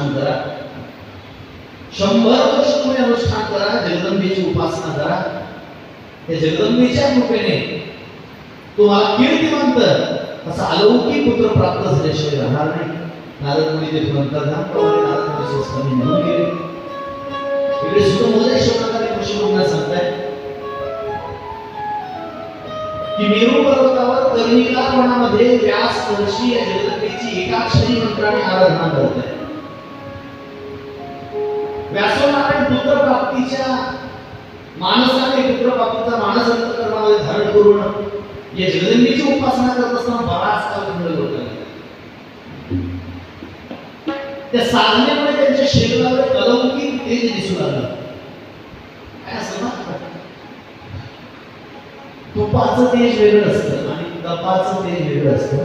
अनुष्ठान करा. शंभर वर्ष तुम्ही अनुष्ठान करा जगदंबेची उपासना करा. त्या जगदंबेच्या कृपेने तुम्हाला कीर्तिवंत असा अलौकिक पुत्र प्राप्त झाल्याशिवाय राहणार नाही. नारद मुनी ते मंत्रधामप्रमाणे नारद मुनी गेले. इकडे सुद्धा मोदय शब्दाने कृषी सांगताय. की मेरू पर्वतावर कर्णिका वनामध्ये व्यास महर्षी या जगदंबेची एकाक्षरी मंत्राने आराधना करत आहे व्यासोनारायण पुत्र प्राप्तीच्या मानसाने पुत्र प्राप्तीचा मानस अंतकरणामध्ये धारण करून या जगदंबीची उपासना करत असताना बराच काळ खंड होता त्या साधनेमुळे त्यांच्या शरीरावर एक तेज दिसू लागलं. काय असं ना? तुपाचं तेज वेगळं असतं आणि तपाचं तेज वेगळं असतं.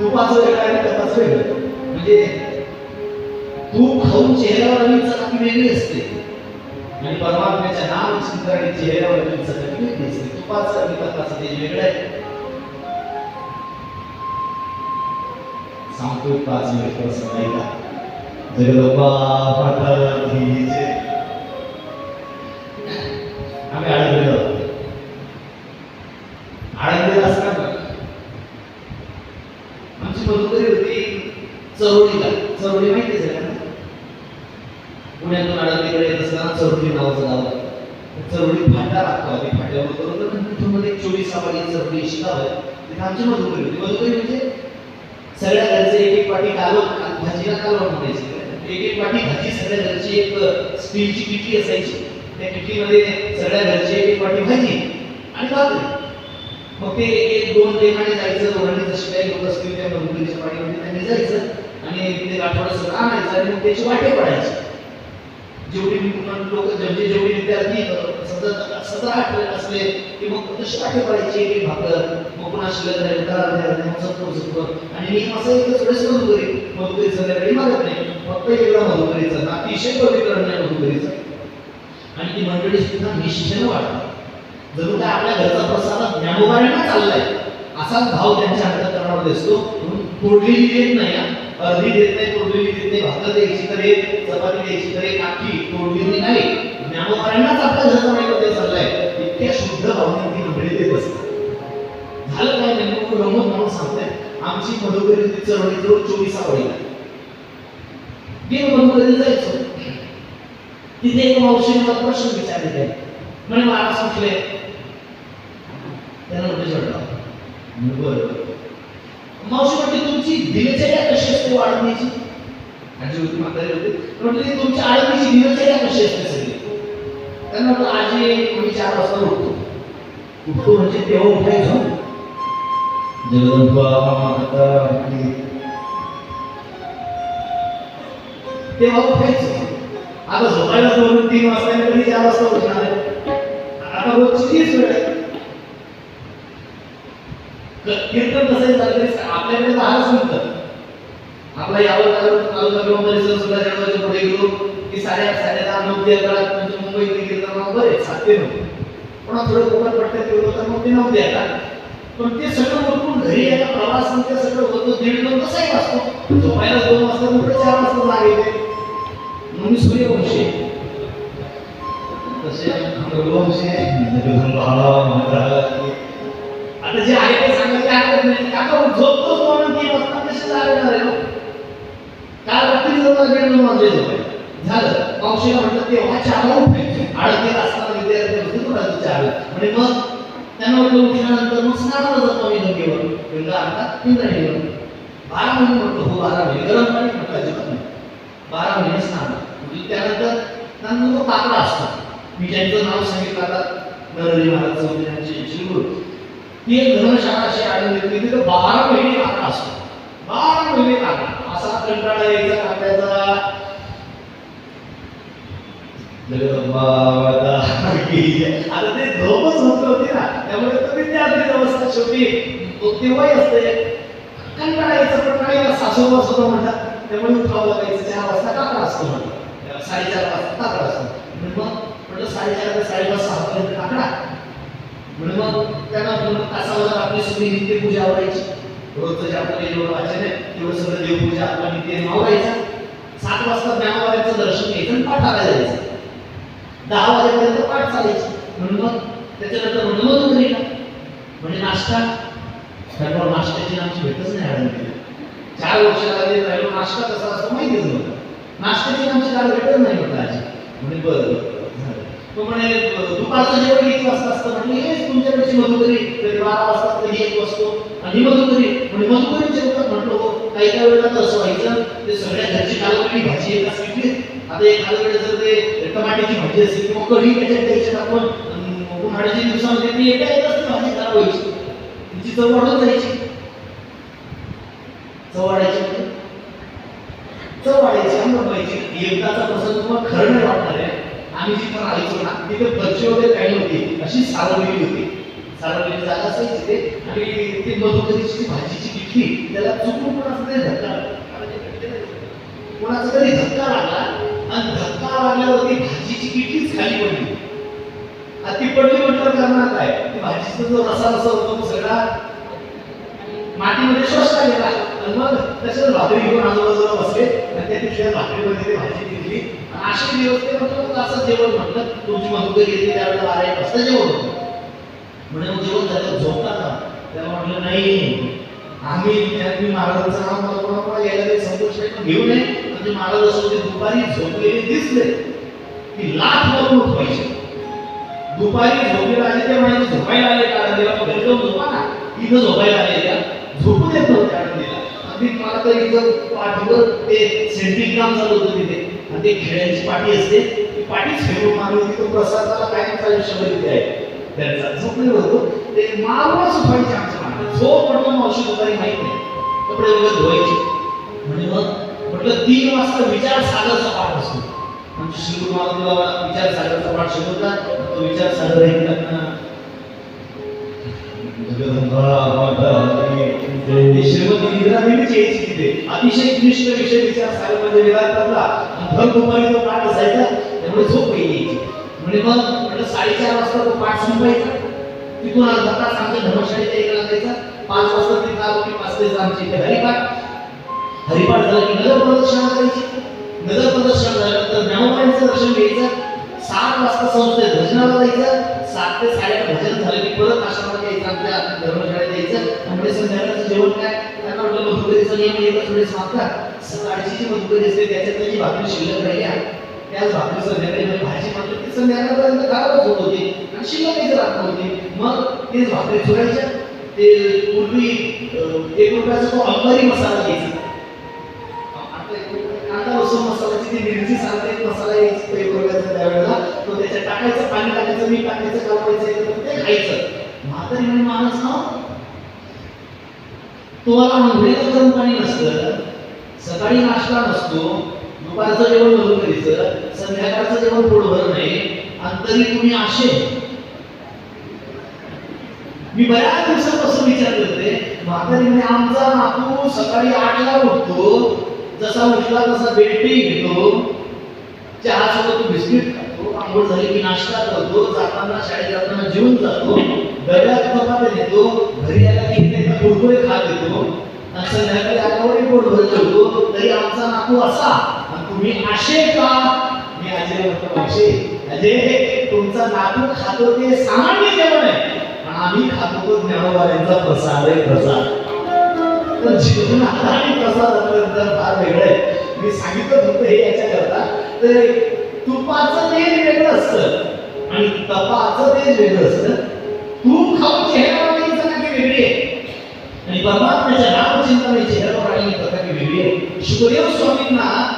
तुपाचं वेगळं आणि तपाचं वेगळं. म्हणजे तूप खाऊन चेहऱ्यावर आली चकाकी वेगळी असते. आणि परमात्म्याच्या नाम चिंतन चेहऱ्यावर आली चकाकी वेगळी असते. तुपाचं आणि तपाचं तेज वेगळं आहे. सांगतो पाच मिनिट प्रसंग ऐका जगदंबा आम्ही आळंदीला होतो. आळंदीला असताना आमची मधुकरी होती चरोडीला. चरोडी माहिती झाली सगळ्यांना पुण्यातून आळंदीकडे येत असताना चरोडी नावाचं गाव आहे चरोडी फाटा लागतो आधी फाट्यावर उतरवलं तर तिथून मध्ये चोवीस सावारी शिकावं तिथे आमची मधुकरी होती. मधुकरी म्हणजे सगळ्या घरचे एक एक पाठी कालवत भाजीला कालवत म्हणायची एक एक पाठी भाजी सगळ्या घरची एक स्टीलची किटली असायची. त्या किटलीमध्ये सगळ्या घरची एक एक पाठी भाजी. आणि भाकरी मग ते एक दोन लेखाने जायचं दोघांनी जशी काही लोक असतील त्या मधुकरीच्या पाठीमध्ये त्यांनी जायचं आणि ते आठवडा सगळं आणायचं आणि मग त्याची वाटे पडायची. जेवढी लोक म्हणजे जेवढी विद्यार्थी सतत सदा आठ असले की मग तशी वाटे पडायची भाकर मग पुन्हा शिल्लक झाले करा द्या मग सत्तर सत्तर आणि मी असं एकच वेळेस मधुकरी मधुकरी संध्याकाळी मागत नाही. फक्त एकदा मधुकरीचा ना अतिशय पवित्र नाही मधुकरीचा आणि ती मंडळी सुद्धा निश्चयानं वाटतात जणू काय आपल्या घरचा प्रसाद ज्ञानोबाऱ्यांना चाललाय. असाच भाव त्यांच्या अंतकरणामध्ये असतो म्हणून तोडलेली देत नाही अर्धी देत नाही तोडलेली देत नाही भाकर द्यायची तर एक चपाती द्यायची तर एक आखी तोडलेली नाही. त्यामुळे ज्ञानोबाऱ्यांनाच आपल्या घरचा नैवेद्य चाललाय. इतक्या शुद्ध भावने ती मंडळी देत असतात झालं काय नेमकं रमत म्हणून सांगताय. आमची मधुकरी होती चळवळी जवळ चोवीसा वडीला गेलो मधुकरी जायचो. तिथे एक मावशीने मला प्रश्न विचारले. काय म्हणे मला सुटले त्यानं म्हणजे जोडला बरं मावशी म्हटली तुमची दिनचर्या कशी असते वाढवण्याची? आजी होती म्हातारी होती. म्हटली तुमची आळवणीची दिनचर्या कशी असते त्यांना म्हटलं आजी आम्ही चार वाजता उठतो. उठतो म्हणजे तेव्हा उठायचो. जगदंबा माता की तेव्हा उठायचो. आता झोपायला दोन तीन वाजता कधी चार वाजता उठणार आता रोजची तीच वेळ आहे. कीर्तन कसं झालं तरी आपल्याकडे दहाच मिनिटं आपला यावं लागलं तालुका किंवा परिसर सुद्धा जळगावच्या पुढे गेलो. की साडे साडे दहा नऊ ते अकरा म्हणजे मुंबईतले कीर्तन बरेच सात ते नऊ पुन्हा थोडं कोकण पट्ट्यात गेलो तर मग ते नऊ ते अकरा पण ते सगळं उठून घरी यायला प्रवास मग ते सगळं होतं दीड दोन कसाही वाजतो झोपायला दोन वाजता कुठे चार वाजता येते म्हणून मी सूर्यवंशी. तसे रघुवंशी. आता जे आहे ते हरकत नाही आता झोपतोच म्हणून तीन वाजता आहे मग? काल रात्री जवळ दीड दोन वाजले झोपायला झालं. मावशीला म्हटलं तेव्हा चारला उठायचे आडतीला असताना विद्यार्थी होते कुणाचं विचारलं. म्हणजे मग? त्यांना म्हटलं उठल्यानंतर मग स्नानाला जातो आम्ही गंगेवर गंगा आणतात इंद्रायणीवर बारा महिने म्हटलं हो बारा महिने गरम पाणी म्हटलं अजिबात नाही. बारा महिने स्नान म्हणजे त्यानंतर त्यांना तो काकडा असतो. मी ज्यांचं नाव सांगितलं आता नरहरी महाराज चौधरी यांचे श्रीगुरु ती एक धर्मशाळा अशी आढळून येते तिथे बारा महिने काकडा असतो. बारा महिने काकडा असा कंटाळा यायचा काकड्याचा आता ते झोपच होत होती ना त्यामुळे तो विद्यार्थी अवस्था शेवटी तो तेव्हाही असते कंटाळा यायचा पण काही सासू सुद्धा म्हणतात त्यामुळे उठावं लागायचं चार वाजता काकडा असतो म्हणतात साडेचार वाजता अकरा वाजता मग म्हटलं साडेचार ते साडेपाच सहा पर्यंत मग त्यांना पूर्ण तासावर आपली सगळी नित्य पूजा आवडायची रोजचं जे आपल्याला जेवढं वाचन आहे तेवढं सगळं देवपूजा आपला नित्य आवडायचा सात वाजता ज्ञानवाऱ्याचं दर्शन घ्यायचं आणि पाठाला जायचं. दहा वाजेपर्यंत पाठ चालायची. म्हणून मग त्याच्यानंतर म्हणलं घरी का म्हणजे नाश्ता. त्यामुळे नाश्त्याची आमची भेटच नाही आढळली चार वर्षाला राहिलो. नाश्ता कसा असतो माहितीच नव्हतं. नाश्त्याची आमची काल भेटच नाही म्हटलं आजी. म्हणजे बरं झालं. तो म्हणे दुपारचं जेवण किती वाजता असतं. म्हणजे हेच तुमच्याकडची मधुकरी कधी बारा वाजता कधी एक वाजतो. आणि मधुकरी. म्हणजे मधुकरी जेवतात म्हटलं हो काही काही वेळेला तर असं व्हायचं. ते सगळ्या घरची कालवडी भाजी एका स्वीकृत आता एखाद्याकडे जर ते टमाट्याची भाजी असेल किंवा कढी त्याच्यात द्यायच्यात आपण उन्हाळ्याच्या दिवसामध्ये ती एका येत असते भाजी खराब व्हायची तिची चव वाढत जायची. चव वाढायची. चव वाढायची आम्ही व्हायची एकदाचा प्रसंग तुम्हाला खरं नाही वाटणार आहे. आम्ही जिथं राहायचो ना तिथे बच्चे वगैरे काही नव्हती. अशी सारवलेली होती. सारवलेली जागा असायची ते आणि ते मधुकरीची भाजीची पिठली त्याला चुकून पण असं तरी धक्का कोणाचा तरी धक्का लागला. आणि धक्का लागल्यावरती भाजीची किटीच खाली पडली. आता ती पडली म्हटलं करणार काय? भाजीचा जो रसा रसा होतो तो सगळा मातीमध्ये शोषला गेला. आणि मग तसंच भाकरी घेऊन आजूबाजूला बसले आणि त्या तिथल्या भाकरीमध्ये ती भाजी दिली आणि असे दिवस ते म्हटलं असं जेवण म्हटलं तुमची मधुकर घेतली त्यावेळेला बारा एक वाजता जेवण होतं. म्हणजे मग जेवण झालं झोपतात ना त्याला म्हटलं नाही. आम्ही मी महाराजांचं नाव मला कोणाकोणा यायला काही संतोष नाही घेऊ नये. म्हणजे महाराज जसं ते दुपारी झोपलेले दिसले की लाख वरून उठवायचे दुपारी झोपेला आले ते म्हणजे झोपायला आले का आनंदीला घरी जाऊन झोपा ना. इथं झोपायला आले का झोपू देत नव्हते आनंदीला अगदी मला तर इथं पाठीवर ते सेंट्रिक काम चालू होतं तिथे. आणि ते खेळ्यांची पाठी असते. ती पाठीच फेकून मारली होती तो प्रसादाला कायमचा आयुष्यभर इथे आहे त्यांचा झोपले होतो. ते मारूनच उठवायचे आमच्या मागे. झोप मग मावशी दुपारी माहीत नाही. कपडे वगैरे धुवायचे. म्हणजे मग म्हटलं तीन वाजता विचार सागरचा पाठ असतो. म्हणजे श्री महाराज विचार सागरचा पाठ शिकवतात तो विचार सागर हे श्रीमती देवीची यायची तिथे अतिशय क्लिष्ट विषय विचार सागरमध्ये भर दुपारी तो पाठ असायचा त्यामुळे झोप यायची. म्हणजे मग म्हटलं साडेचार वाजता तो पाठ संपायचा तिथून अर्धा तास आमच्या लागायचा पाच वाजता तिथं आलो की पाच ते आमच्या इथे हरिपाठ हरिपाठ झालं की नगर प्रदक्षिणा करायची. नगर प्रदक्षिणा झाल्यानंतर ज्ञानोबाईंचं दर्शन घ्यायचं. सात वाजता संस्थेत भजनाला जायचं. सात ते साडेआठ भजन झालं की परत आश्रमात यायचं आमच्या धर्मशाळेत यायचं. म्हणजे संध्याकाळचं जेवण काय? त्यांना म्हटलं मधुकरीचा नियम एकच वेळेस मागतात सकाळची जी मधुकरी असते त्याच्यात जी भाकरी शिल्लक राहिल्या त्याच भाकरी संध्याकाळी म्हणजे भाजी मागली ती संध्याकाळपर्यंत गावात होत होती. आणि शिल्लक राहत नव्हती मग तेच भाकरी चुरायच्या. ते पूर्वी एक रुपयाचा तो अंबारी मसाला घ्यायचा. रुपया मसाला लसूण मिरची सांगते मसाला यायची तो एक त्यावेळेला. तो त्याच्यात टाकायचं पाणी टाकायचं मीठ टाकायचं कालवायचं ते खायचं. म्हातारी म्हणे माणूस ना तुम्हाला मुंबईला गरम पाणी नसतं सकाळी नाश्ता नसतो दुपारचं जेवण भरून घ्यायचं संध्याकाळचं जेवण पोटभर नाही आणि तरी तुम्ही आशे. मी बऱ्याच दिवसापासून विचार करते म्हातारीने आमचा नातू सकाळी आठला उठतो जसा उठला तसा बेड घेतो. चहा सोबत बिस्किट खातो आंघोळ झाली की नाश्ता करतो जाताना शाळेत जाताना जेवून जातो डब्यात चपात्या देतो घरी आला की त्याचा कुरकुरे खात येतो. आणि संध्याकाळी आल्यावरही पोट भर तरी आमचा नातू असा आणि तुम्ही असे का? मी आजीला म्हटलं अजय तुमचा नातू खातो ते सामान्य जेवण आहे पण आम्ही खातो तो ज्ञानोबाऱ्यांचा प्रसाद आहे प्रसाद. तर जीवनात आणि प्रसाद फार वेगळं आहे. मी सांगितलं होतं हे याच्याकरता. तर तुपाचं तेल वेगळं असतं. आणि तपाचं तेल वेगळं असतं. तूप खाऊन चेहऱ्यावर यायचं ना वेगळी आहे. आणि परमात्म्याच्या नामचिंतने चेहऱ्यावर आलेली कथा की वेगळी आहे. शुकदेव स्वामींना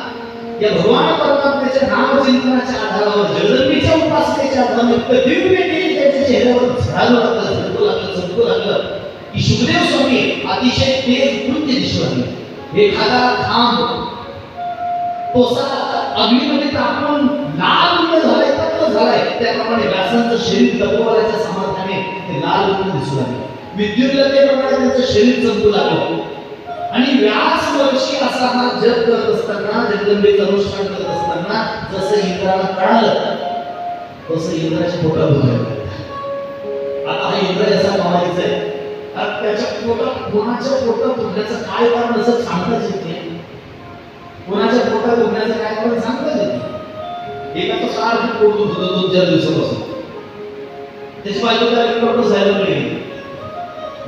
या भगवान परमात्म्याच्या नामचिंतनाच्या आधारावर जगदंबीच्या उपासनेच्या आधारावर दिव्य तेल त्यांच्या चेहऱ्यावर झाडू लागलं झडकू लागलं झडकू लागलं. की सुखदेव स्वामी अतिशय तेज कृत्य दिसू लागले. एखादा खांब कोसा अग्नीमध्ये टाकून लाल रंग झालाय तप्त झालाय. त्याप्रमाणे व्यासांचं शरीर तपोवराच्या सामर्थ्याने ते लाल रंग दिसू लागले. विद्युतलतेप्रमाणे त्यांचं शरीर चमकू लागलं. आणि व्यास वर्षी असा हा जप करत असताना जगदंबेचं अनुष्ठान करत असताना जसं इंद्राला कळालं तसं इंद्राच्या पोटात दुखायला आता हा इंद्र याचा आहे. त्याच्या पोटात कोणाच्या पोटात दुखण्याचं काय कारण असं सांगताच येत नाही. कोणाच्या पोटात दुखण्याचं काय कारण सांगताच येत नाही. एका तो सारखं पोट दुखत दोन चार दिवसापासून. त्याची बाजू त्याला डॉक्टर साहेबांकडे गेली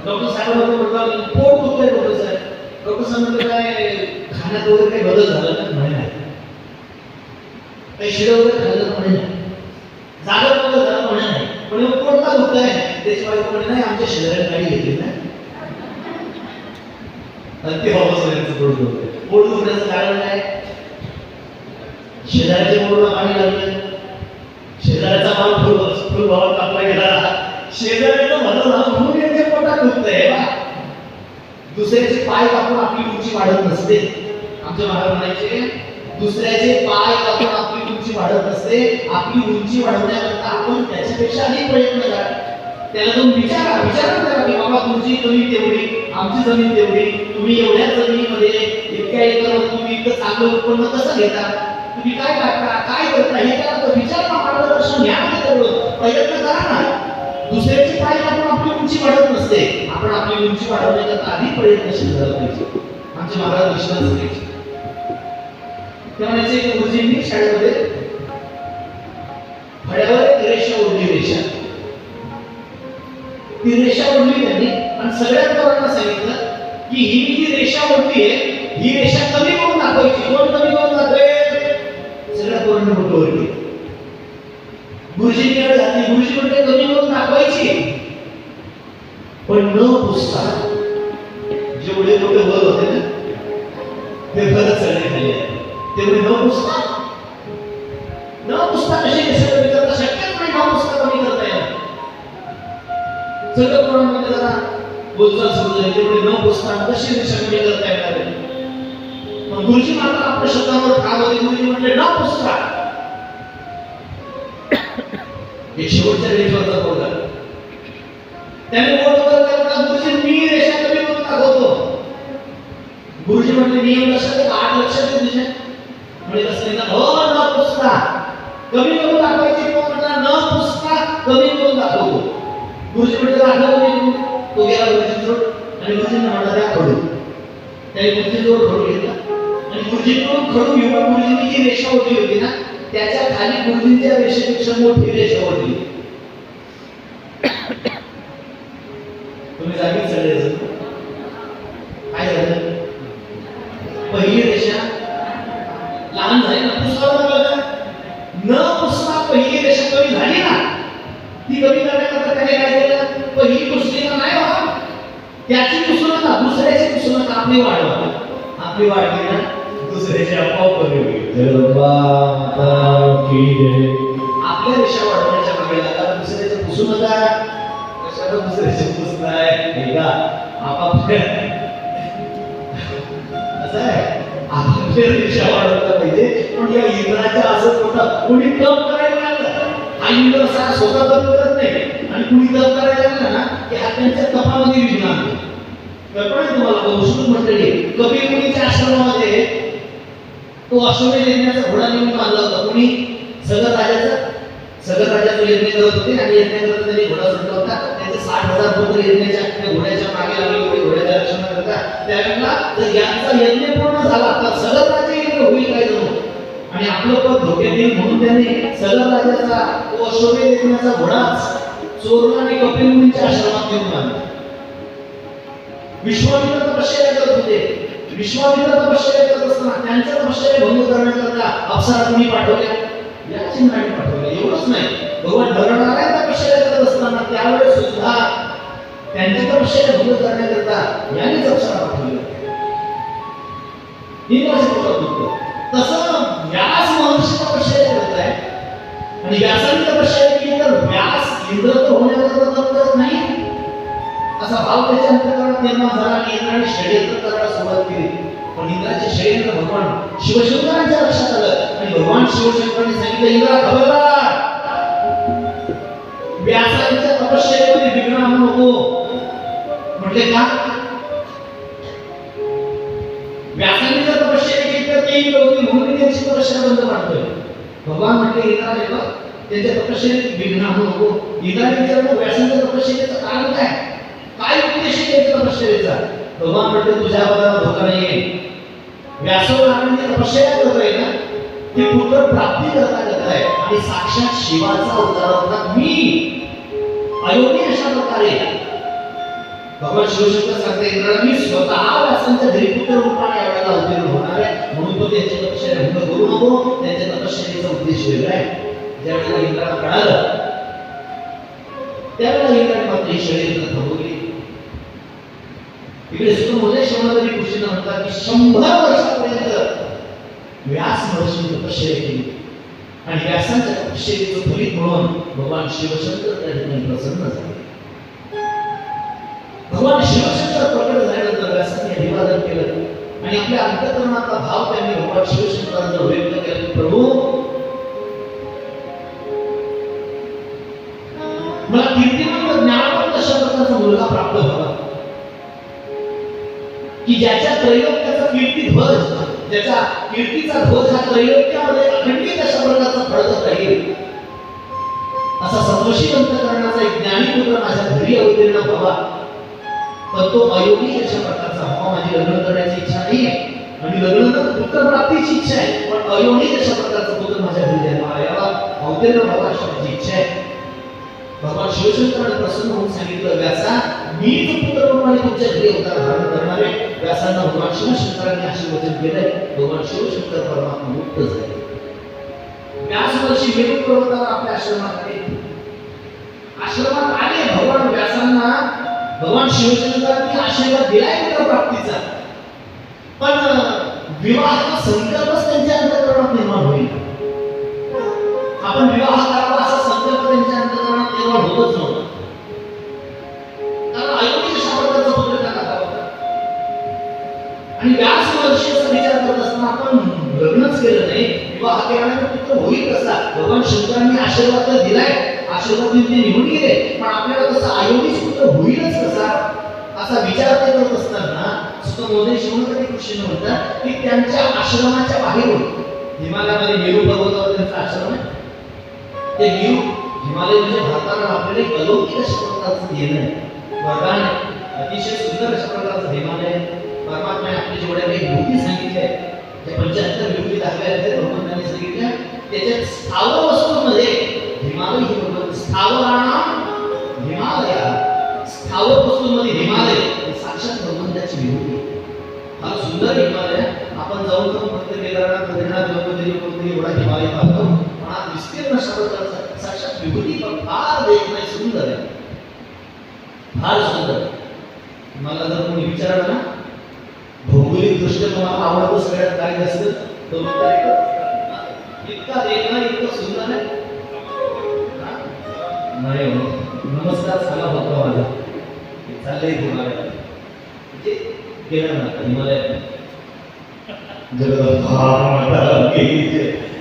डॉक्टर साहेबांना म्हटलं पोट दुखतंय डॉक्टर साहेब. डॉक्टर साहेब काय खाण्यात वगैरे काही बदल झाला का? म्हणे नाही. काही शिरा वगैरे खाल्लं म्हणे नाही जागा बदल झाला म्हणे नाही पण मग पोट का दुखत आहे त्याची बायको म्हणे नाही आमच्या शेजाऱ्याने गाडी घेतली ना. आणि ते बाबासाहेबांचं पोट दुखतंय पोट होण्याचं कारण काय? शेजाऱ्याच्या पोटाला पाणी लागलं. शेजाऱ्याचा माल फुल फुल भावात कापला गेला. शेजाऱ्याचं भलं झालं म्हणून यांच्या पोटात दुखतंय. बा. दुसऱ्याचे पाय कापून आपली उंची वाढत नसते. आमच्या महाराज म्हणायचे दुसऱ्याचे पाय कापून आपली उंची वाढत नसते. आपली उंची वाढवण्याकरता आपण त्याच्यापेक्षा अधिक प्रयत्न करा. त्याला जाऊन विचारा विचारा करा की बाबा तुमची जमीन तेवढी आमची जमीन तेवढी. तुम्ही एवढ्या जमिनीमध्ये इतक्या एकर तुम्ही इतकं चांगलं उत्पन्न कसं घेता? तुम्ही काय टाकता काय करता? हे करा विचार विचार मार्गदर्शन घ्या ना तेवढं प्रयत्न करा ना. दुसऱ्याची पाय आपण आपली उंची वाढत नसते. आपण आपली उंची वाढवण्याच्या आधी प्रयत्नशील झालं पाहिजे. आमचे महाराज विश्वास करायचे ते म्हणायचे गुरुजींनी शाळेमध्ये आणि सगळ्या पोरांना सांगितलं की ही जी रेषा ओढली आहे ही रेषा कमी करून दाखवायची कोण कमी करून दाखवेल सगळ्या पोरांना मोठं ओढली गुरुजींनी वेळ घातली. गुरुजी म्हणते कमी करून दाखवायची पण न पुसता जेवढे मोठे वर होते ना ते भरत चढले खाली तेवढे न पुसता न पुसता कशी कसे कमी करता शक्यच नाही न पुसता कमी करता येणार. सगळं प्रमाणामध्ये बोलचाल सुरू झाली तेवढे न पुसता कशी रेषा कमी करता येणार आहे? मग गुरुजी मात्र आपल्या शब्दावर ठाम होते गुरुजी म्हटले न पुसता हे शेवटच्या रेषेवरचा पोरगा त्याने बोट वर केला गुरुजी मी रेषा कमी करून दाखवतो गुरुजी म्हटले मी एवढं लक्षात आहे का? आठ लक्षात आहे तुझ्या म्हणजे कसं नाही हो न पुसता कमी करून दाखवायची तो म्हटला न पुसता कमी करून दाखवतो गुरुजी म्हटले दाखव कमी करून तो गेला गुरुजींजवळ आणि गुरुजींना म्हटला खडू त्याने गुरुजींजवळ खडू घेतला आणि गुरुजींकडून खडू घेऊन गुरुजींनी जी रेषा ओढली होती ना त्याच्याखाली गुरुजींच्या रेषेपेक्षा मोठी रेषा होती तुम्ही जागीच सगळे जण. काय झालं पहिली रेषा लहान झाली ना पुसकावर लागलं न पुसता पहिली रेषा कमी झाली ना ती कमी करण्याकरता त्याने काय केलं पहिली पुसली का नाही व्हा त्याची पुसू नका दुसऱ्याची पुसू नका आपली वाढवा आपली वाढली ना दुसऱ्याची आपोआप कमी होईल जगदंबा माता की जय. आपल्या रेषा वाढवण्याच्या मागे लागा दुसऱ्याच्या पुसू नका कशाला दुसऱ्याच्या पुसताय हे का आपापल्या असं आहे. आपल्या रेषा वाढवता पाहिजे. पण या इंद्राच्या असं मोठं कुणी तप करायला लागलं? हा इंद्र असा स्वतः तप करत नाही. आणि कुणी तप करायला लागला ना की हा त्यांच्या तपामध्ये विघ्न आणतो कल्पना तुम्हाला वैष्णव मंडळी. कपिल मुनीच्या आश्रमामध्ये तो अश्वमेध यज्ञाचा घोडा नेऊन मानला होता. कोणी? सगळ राजाचा सगळ राजाचा यज्ञ करत होते आणि यज्ञ करत त्यांनी घोडा सुटला होता. त्याचे साठ हजार पुत्र यज्ञाच्या त्या घोड्याच्या मागे लागले होते घोड्याच्या रक्षण करता त्यावेळेला जर यांचा यज्ञ पूर्ण झाला तर सगळ राज्य यज्ञ होईल काय जणू? आणि आपलं पद धोक्यात येईल म्हणून त्याने सगळ राजाचा तो अश्वमेध यज्ञाचा घोडाच चोरला आणि कपिल मुनीच्या आश्रमात नेऊन आणला विश्वामित्र तपश्चर्या करत होते. विश्वामित्र तपश्चर्या करत असताना त्यांच्या तपश्चर्या भंग करण्याकरता अप्सरा तुम्ही पाठवल्या? याची नाही पाठवल्या एवढंच नाही. भगवान धरणाऱ्या तपश्चर्या करत असताना त्यावेळेस सुद्धा त्यांची तपश्चर्या भंग करण्याकरता यांनीच अप्सरा पाठवल्या. ही माझी पोटात तसं व्यास महर्षी तपश्चर्या करत आहे आणि व्यासाने तपश्चर्या केली तर व्यास इंद्र तर होण्याकरता तप करत नाही. असा भाव त्याच्या अंतर्गत निर्माण झाला आणि इंद्राने षडयंत्र करायला सुरुवात केली. पण इंद्राचे शरीर भगवान शिवशंकरांच्या लक्षात आलं. आणि भगवान शिवशंकरांनी सांगितलं इंद्रा खबरदार. व्यासाच्या तपश्चर्यामध्ये विघ्न आणू नको. म्हटले का? व्यासांनी जर तपश्चर्या केली तर ते योगी म्हणून मी त्यांची तपश्चर्या बंद पाडतोय. भगवान म्हटले इंद्रा देव त्यांच्या तपश्चर्यात विघ्न आणू नको. इंद्राने विचारलं व्यासांच्या तपश्चर्याचं कारण काय? काय उद्देश त्यांच्या तपश्चर्याचा? भगवान म्हणते तुझ्या पदाला धोका नाहीये. व्यासो नारायण जे तपश्चर्या करतोय ना ते पुत्र प्राप्ती करता करताय आणि साक्षात शिवाचा अवतार होता मी. अयोनी अशा प्रकारे. भगवान शिवशंकर सांगते इंद्राला मी स्वतः व्यासांच्या घरी पुत्र रूपाने यावेळेला अवतीर्ण होणार आहे. म्हणून तो त्यांच्या तपश्चर्या भंग करू नको त्यांच्या तपश्चर्याचा उद्देश वेगळा आहे. ज्यावेळेला इंद्राला कळालं त्यावेळेला इंद्राने मात्र हे शरीर थांबवली इकडे सुखमोदय शवनाथरी म्हणतात की शंभर वर्षापर्यंत व्यास महर्षी तपश्चर्या केली. आणि व्यासांच्या तपश्चर्याचं फलित म्हणून भगवान शिवशंकर त्या ठिकाणी प्रसन्न झाले. भगवान शिवशंकर प्रकट झाल्यानंतर व्यासांनी अभिवादन केलं. आणि आपल्या अंतकरणाचा भाव त्यांनी भगवान शिवशंकरांना व्यक्त केला प्रभू की ज्याच्या त्रैलोक्याचा कीर्ती ध्वज ज्याचा कीर्तीचा ध्वज हा त्रैलोक्यामध्ये अखंडित अशा प्रकारचा फडकत राहील. असा सर्वशी अंतकरणाचा एक ज्ञानी पुत्र माझ्या घरी अवतीर्ण व्हावा पण तो अयोगी अशा प्रकारचा व्हावा माझी लग्न करण्याची इच्छा नाही आहे आणि लग्न पुत्र प्राप्तीची इच्छा आहे पण अयोगी अशा प्रकारचा पुत्र माझ्या घरी जन्माला यावा अवतीर्ण व्हावा अशा माझी इच्छा आहे. भगवान शिवशंकराने प्रसन्न होऊन सांगितलं व्यासा मीच पुत्र म्हणून तुमच्या घरी अवतार धारण करणारे. व्यासांना भगवान शिवशंकरांनी आशीर्वचन केलंय भगवान शिवशंकर परमात्मा मुक्त झाले. व्यास वर्षी मेरू पर्वतावर आपल्या आश्रमात आले. आश्रमात आले भगवान व्यासांना भगवान शिवशंकरांनी आशीर्वाद दिलाय पुत्र प्राप्तीचा. पण विवाहाचा संकल्पच त्यांच्या अंतकरणात निर्माण होईल. आपण विवाह अंतकरणात होतच नव्हता कारण अयोग्य अशा प्रकारचा पुत्र त्यांना होता. आणि व्यास वर्षीचा विचार करत असताना आपण लग्नच केलं नाही विवाह नाही पुत्र होईल कसा? भगवान शंकरांनी आशीर्वाद तर दिलाय आशीर्वाद म्हणजे ते निघून गेले पण आपल्याला कसं अयोगीच पुत्र होईलच कसा? असा विचार ते करत असताना सुद्धा मोदी शिवनकरी कृष्ण म्हणतात की त्यांच्या आश्रमाच्या बाहेर बाहेरून हिमालयामध्ये मेरू पर्वतावर त्यांचा आश्रम आहे. ते मेरू हिमालय म्हणजे भारताला आपल्याला एक अलौकिक अशा प्रकारचं देणं आहे वरदान अतिशय सुंदर अशा प्रकारचं हिमालय परमात्म्याने आपली जेवढ्या काही भूती सांगितल्या आहेत त्या पंच्याहत्तर विभूती दाखल्या आहेत भगवंतांनी सांगितल्या त्याच्यात स्थावर वस्तूंमध्ये हिमालय हे भगवंत स्थावराणा हिमालय. स्थावर वस्तूंमध्ये हिमालय साक्षात भगवंताची विभूती फार सुंदर हिमालय आपण जाऊन जाऊन फक्त केदारनाथ बद्रीनाथ गंगोत्री कोणतरी एवढा हिमालय पाहतो. विस्तीर्ण अशा साक्षात विभूती पण फार देखणं सुंदर आहे. फार सुंदर. मला जर कोणी विचारलं ना भौगोलिक दृष्ट्या तुम्हाला आवडतो सगळ्यात काय जास्त तर उत्तर एकच. इतका इतकं सुंदर आहे. नाही हो. नमस्कार झाला होता माझा. चाललंय तुम्हाला. म्हणजे ना हिमालयात. जगदंबा माता की जय.